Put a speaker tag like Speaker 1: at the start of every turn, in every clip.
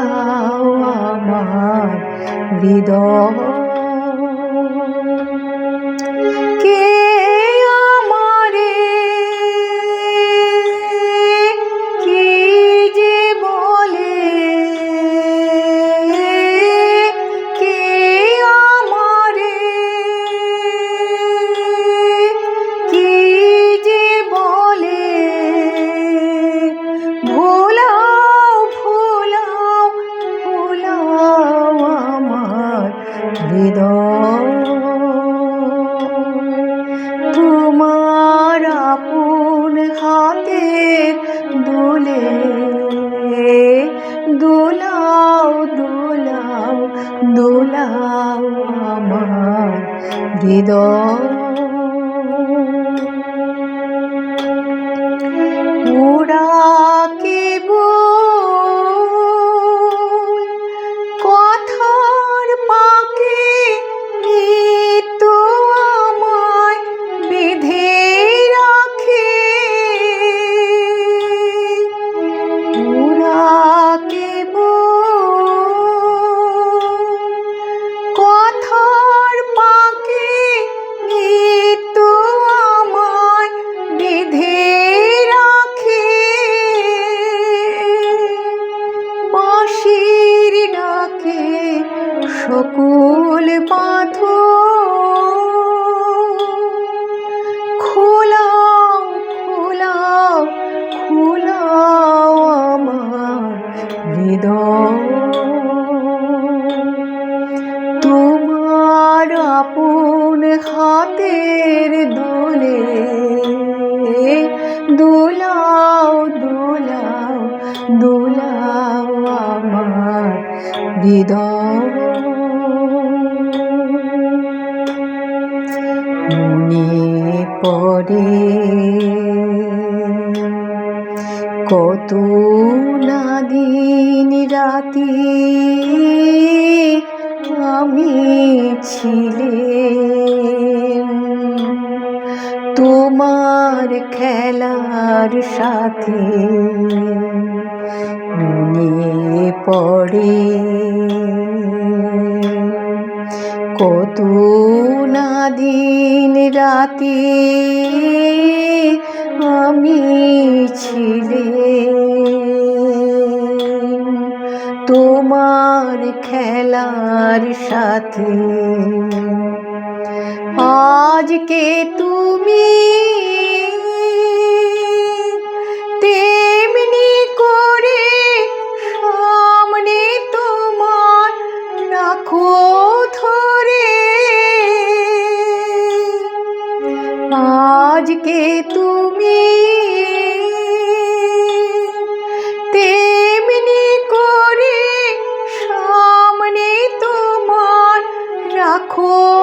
Speaker 1: দোলাও আমার হৃদয়। হৃদয় হাতের দোলে। দোলাও দোলাও দোলাও আমার হৃদয়। মনে পড়ে কত না দিন রাতি আমি ছিলেন তোমার খেলার সাথে মনে পড়ে। কত না দিন রাতে আমি ছিলে। তোমার খেলার সাথে আজকে তুমি তুমি তেমনি করে সামনে তোমার রাখো।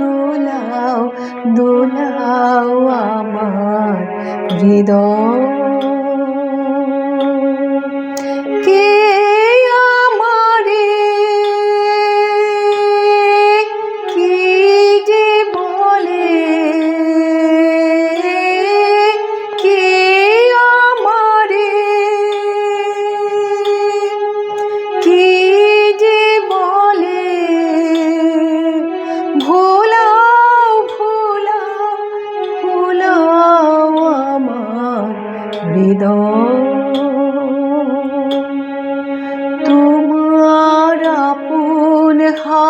Speaker 1: দোলাও দোলাও আমার হৃদয়।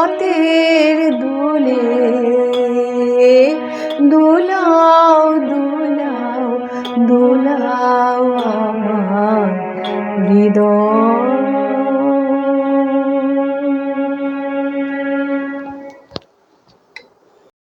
Speaker 1: হাতের দোলে দোলাও দোলাও দোলাও আমার হৃদয়।